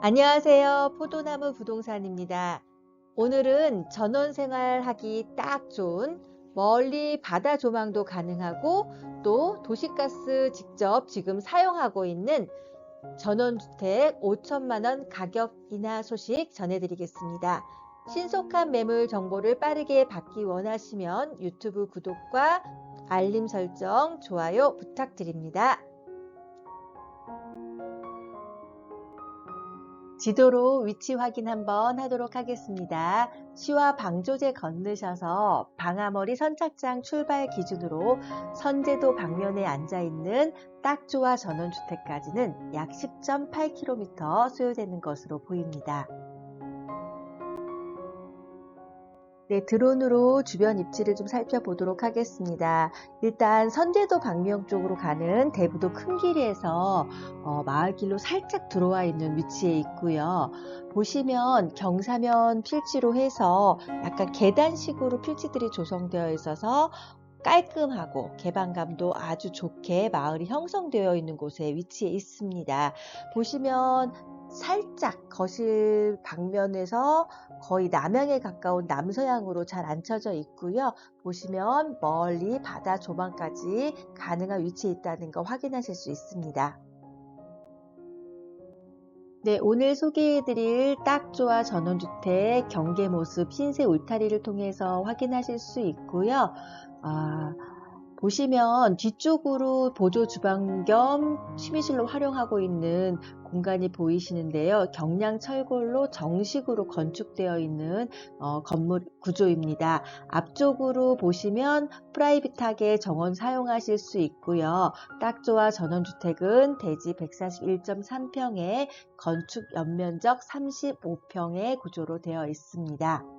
안녕하세요. 포도나무 부동산입니다. 오늘은 전원 생활 하기 딱 좋은 멀리 바다 조망도 가능하고 또 도시가스 직접 지금 사용하고 있는 전원주택 5천만 원 가격 인하 소식 전해드리겠습니다. 신속한 매물 정보를 빠르게 받기 원하시면 유튜브 구독과 알림 설정, 좋아요 부탁드립니다. 지도로 위치 확인 한번 하도록 하겠습니다. 시와 방조제 건너셔서 방아머리 선착장 출발 기준으로 선제도 방면에 앉아 있는 딱조와 전원주택까지는 약 10.8km 소요되는 것으로 보입니다. 네, 드론으로 주변 입지를 좀 살펴보도록 하겠습니다. 일단 선제도 방면 쪽으로 가는 대부도 큰 길에서 어, 마을길로 살짝 들어와 있는 위치에 있고요. 보시면 경사면 필지로 해서 약간 계단식으로 필지들이 조성되어 있어서 깔끔하고 개방감도 아주 좋게 마을이 형성되어 있는 곳에 위치해 있습니다. 보시면 살짝 거실 방면에서 거의 남향에 가까운 남서향으로 잘 앉혀져 있고요. 보시면 멀리 바다 조망까지 가능한 위치에 있다는 거 확인하실 수 있습니다. 네, 오늘 소개해드릴 딱조와 전원주택 경계 모습 흰색 울타리를 통해서 확인하실 수 있고요. 아, 보시면 뒤쪽으로 보조 주방 겸 취미실로 활용하고 있는 공간이 보이시는데요. 경량 철골로 정식으로 건축되어 있는 어, 건물 구조입니다. 앞쪽으로 보시면 프라이빗하게 정원 사용하실 수 있고요. 딱조와 전원주택은 대지 141.3평에 건축 연면적 35평의 구조로 되어 있습니다.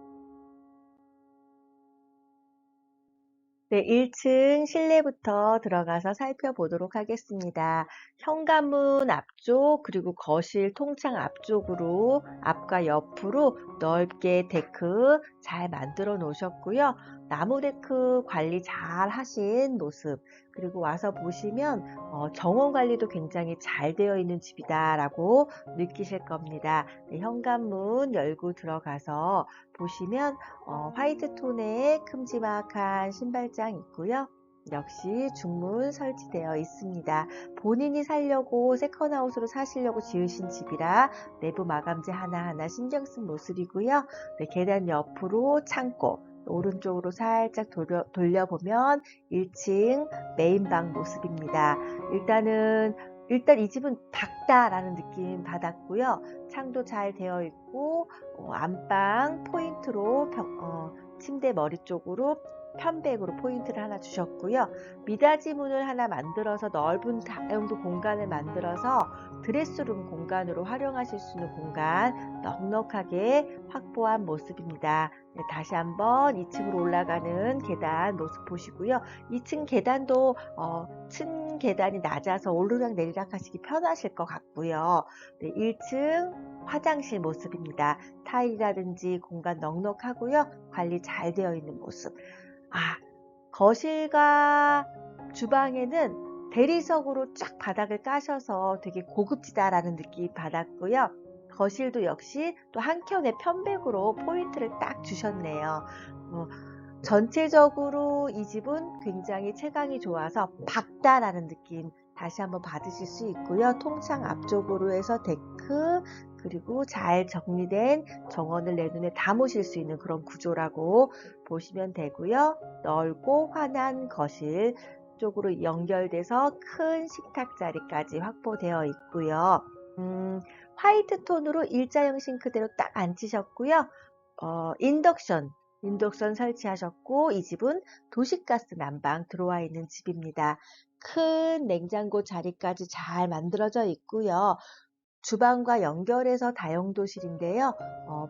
네, 1층 실내부터 들어가서 살펴보도록 하겠습니다. 현관문 앞쪽 그리고 거실 통창 앞쪽으로 앞과 옆으로 넓게 데크 잘 만들어 놓으셨고요. 나무 데크 관리 잘 하신 모습 그리고 와서 보시면 어, 정원 관리도 굉장히 잘 되어 있는 집이다 라고 느끼실 겁니다. 네, 현관문 열고 들어가서 보시면 어, 화이트 톤의 큼지막한 신발장 있고요. 역시 중문 설치되어 있습니다. 본인이 살려고 세컨하우스로 사시려고 지으신 집이라 내부 마감재 하나하나 신경 쓴 모습이고요. 네, 계단 옆으로 창고, 오른쪽으로 살짝 돌려, 돌려보면 1층 메인방 모습입니다. 일단은 일단 이 집은 작다라는 느낌 받았고요. 창도 잘 되어 있고 어, 안방 포인트로 벽, 어, 침대 머리 쪽으로 편백으로 포인트를 하나 주셨고요. 미닫이 문을 하나 만들어서 넓은 다용도 공간을 만들어서 드레스룸 공간으로 활용하실 수 있는 공간 넉넉하게 확보한 모습입니다. 네, 다시 한번 2층으로 올라가는 계단 모습 보시고요. 2층 계단도 어, 층 계단이 낮아서 오르락 내리락 하시기 편하실 것 같고요. 네, 1층 화장실 모습입니다. 타일이라든지 공간 넉넉하고요. 관리 잘 되어 있는 모습. 아, 거실과 주방에는 대리석으로 쫙 바닥을 까셔서 되게 고급지다라는 느낌 받았고요. 거실도 역시 또 한켠에 편백으로 포인트를 딱 주셨네요. 어, 전체적으로 이 집은 굉장히 채광이 좋아서 밝다라는 느낌 다시 한번 받으실 수 있고요. 통창 앞쪽으로 해서 데크 그리고 잘 정리된 정원을 내 눈에 담으실 수 있는 그런 구조라고 보시면 되고요. 넓고 환한 거실 쪽으로 연결돼서 큰 식탁 자리까지 확보되어 있고요. 음, 화이트 톤으로 일자형 싱크대로 딱 앉히셨고요. 어, 인덕션, 인덕션 설치하셨고 이 집은 도시가스 난방 들어와 있는 집입니다. 큰 냉장고 자리까지 잘 만들어져 있고요. 주방과 연결해서 다용도실인데요. 어,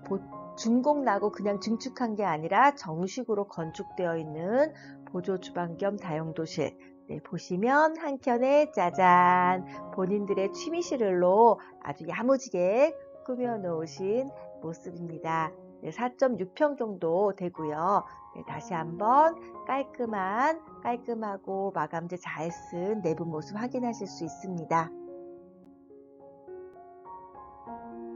준공나고 그냥 증축한 게 아니라 정식으로 건축되어 있는 보조 주방 겸 다용도실. 네, 보시면 한켠에 짜잔 본인들의 취미실로 아주 야무지게 꾸며 놓으신 모습입니다. 네, 4.6평 정도 되고요. 네, 다시 한번 깔끔한 깔끔하고 마감재 잘 쓴 내부 모습 확인하실 수 있습니다.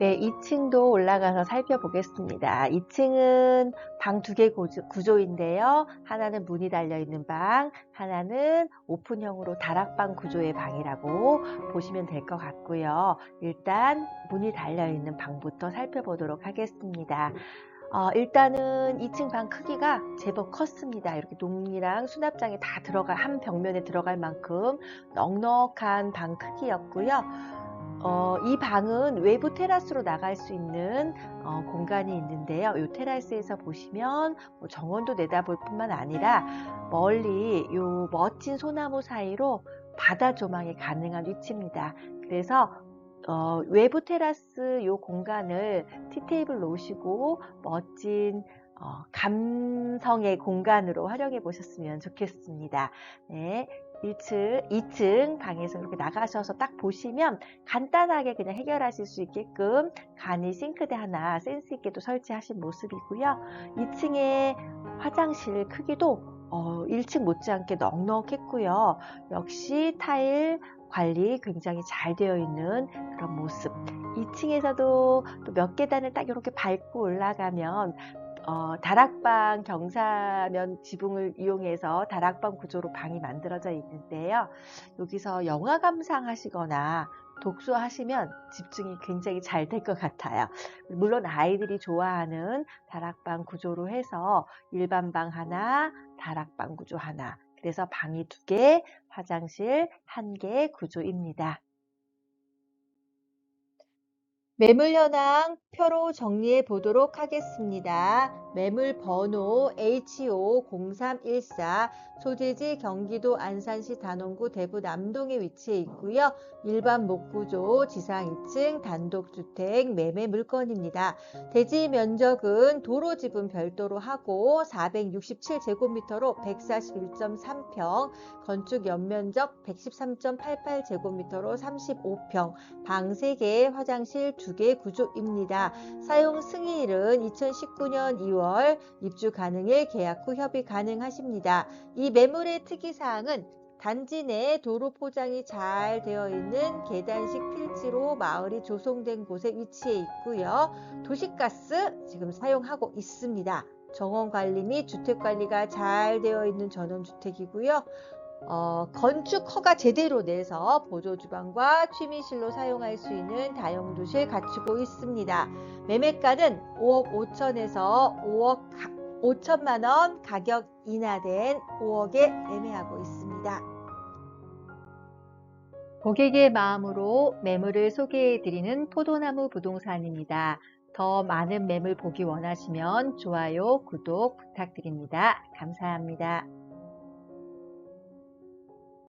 네, 2층도 올라가서 살펴보겠습니다. 2층은 방 두 개 구조인데요. 하나는 문이 달려있는 방, 하나는 오픈형으로 다락방 구조의 방이라고 보시면 될 것 같고요. 일단 문이 달려있는 방부터 살펴보도록 하겠습니다. 어, 일단은 2층 방 크기가 제법 컸습니다. 이렇게 농이랑 수납장에 다 들어가 한 벽면에 들어갈 만큼 넉넉한 방 크기였고요. 어, 이 방은 외부 테라스로 나갈 수 있는 어, 공간이 있는데요. 이 테라스에서 보시면 뭐 정원도 내다볼 뿐만 아니라 멀리 이 멋진 소나무 사이로 바다 조망이 가능한 위치입니다. 그래서 어, 외부 테라스 이 공간을 티테이블 놓으시고 멋진 어, 감성의 공간으로 활용해 보셨으면 좋겠습니다. 네, 1층, 2층 방에서 이렇게 나가셔서 딱 보시면 간단하게 그냥 해결하실 수 있게끔 간이 싱크대 하나 센스 있게 도 설치하신 모습이고요. 2층의 화장실 크기도 어, 1층 못지않게 넉넉했고요. 역시 타일 관리 굉장히 잘 되어 있는 그런 모습. 2층에서도 또 몇 계단을 딱 이렇게 밟고 올라가면 어, 다락방 경사면 지붕을 이용해서 다락방 구조로 방이 만들어져 있는데요. 여기서 영화 감상하시거나 독서하시면 집중이 굉장히 잘 될 것 같아요. 물론 아이들이 좋아하는 다락방 구조로 해서 일반 방 하나, 다락방 구조 하나. 그래서 방이 두 개, 화장실 한 개 구조입니다. 매물 현황 표로 정리해 보도록 하겠습니다. 매물 번호 HO0314 소재지 경기도 안산시 단원구 대부 남동에 위치해 있고요. 일반 목구조 지상 2층 단독주택 매매 물건입니다. 대지 면적은 도로 지분 별도로 하고 467제곱미터로 141.3평, 건축 연면적 113.88제곱미터로 35평, 방 3개, 화장실 2개 구조입니다. 사용 승인일은 2019년 2월 입주 가능해 계약 후 협의 가능하십니다. 이 매물의 특이사항은 단지 내 도로 포장이 잘 되어 있는 계단식 필지로 마을이 조성된 곳에 위치해 있고요. 도시가스 지금 사용하고 있습니다. 정원 관리 및 주택 관리가 잘 되어 있는 전원주택이고요. 어, 건축 허가 제대로 내서 보조 주방과 취미실로 사용할 수 있는 다용도실 갖추고 있습니다. 매매가는 5억 5천에서 5억 5천만 원 가격 인하된 5억에 매매하고 있습니다. 고객의 마음으로 매물을 소개해 드리는 포도나무 부동산입니다. 더 많은 매물 보기 원하시면 좋아요, 구독 부탁드립니다. 감사합니다.